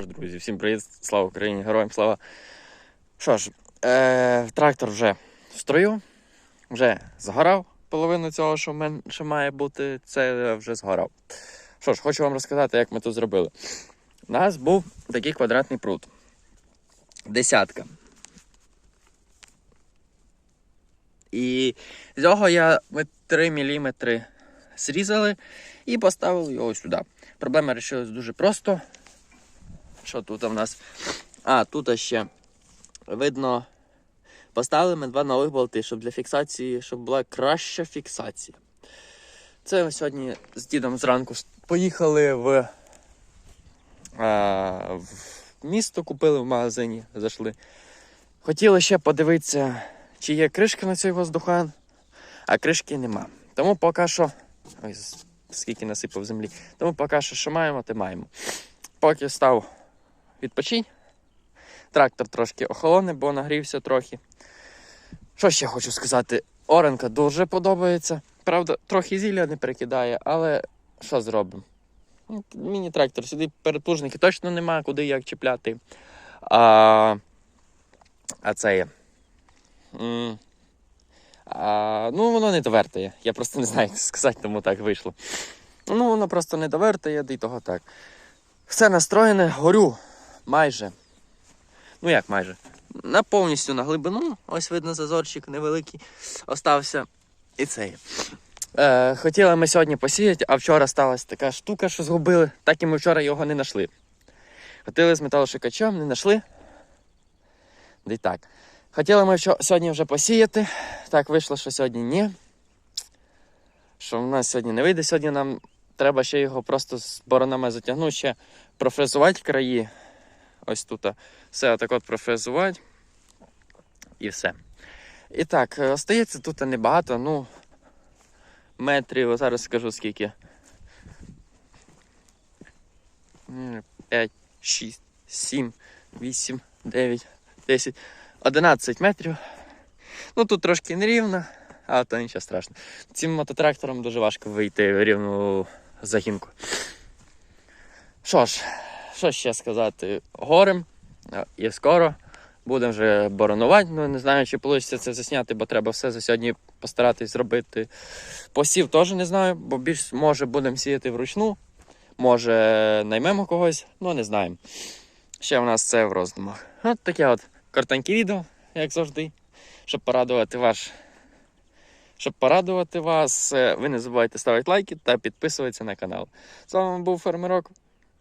Ж, друзі, всім привіт, слава Україні, героям слава. Що ж, е, трактор вже в строю, вже згорав половину цього, що, мен, що має бути, це вже згорав. Що ж, хочу вам розказати, як ми тут зробили. У нас був такий квадратний прут. Десятка. І з цього я ми 3 мм зрізали і поставили його сюди. Проблема вирішилась дуже просто. Що тут у нас? А, тут ще видно. Поставили ми два нових болти, щоб для фіксації, щоб була краща фіксація. Це ми сьогодні з дідом зранку поїхали в, а, в місто, купили в магазині, зайшли. Хотіли ще подивитися, чи є кришка на цей воздухан, а кришки нема. Тому поки що. Ой, скільки насипав землі. Тому поки що, що маємо, те маємо. Поки став відпочинь. Трактор трошки охолоне, бо нагрівся трохи. Що ще хочу сказати? Оренка дуже подобається. Правда, трохи зілля не перекидає, але що зробимо? Ну, Міні-трактор, сюди перетужники точно нема, куди як чіпляти. А, а це є. А, ну, воно не довертає. Я просто не знаю, як сказати, тому так вийшло. Ну, воно просто не довертає, да того так. Все настроєне, горю майже. Ну як майже? На повністю на глибину. Ось видно зазорчик невеликий остався. І це є. Е, хотіли ми сьогодні посіяти, а вчора сталася така штука, що згубили, так і ми вчора його не знайшли. Хотіли з металошукачем, не знайшли. Да й так. Хотіли ми сьогодні вже посіяти. Так вийшло, що сьогодні ні. Що в нас сьогодні не вийде. Сьогодні нам треба ще його просто з боронами затягнути, ще профрезувати краї. Ось тут. Все отак от профрезувати. І все. І так, е, остається тут небагато, ну, метрів, зараз скажу скільки. 5, 6, 7, 8, 9, 10, 11 метрів. Ну тут трошки нерівно, а то нічого страшного. Цим мототрактором дуже важко вийти в рівну загінку. Що ж, що ще сказати? Горем е, і скоро будемо вже боронувати. Ну не знаю, чи вийде це засняти, бо треба все за сьогодні постаратись зробити. Посів теж не знаю, бо більш може будемо сіяти вручну, може наймемо когось, ну не знаємо. Ще в нас це в роздумах. От таке от коротеньке відео, як завжди, щоб порадувати ваш. Щоб порадувати вас, е, ви не забувайте ставити лайки та підписуватися на канал. З вами був Фермерок.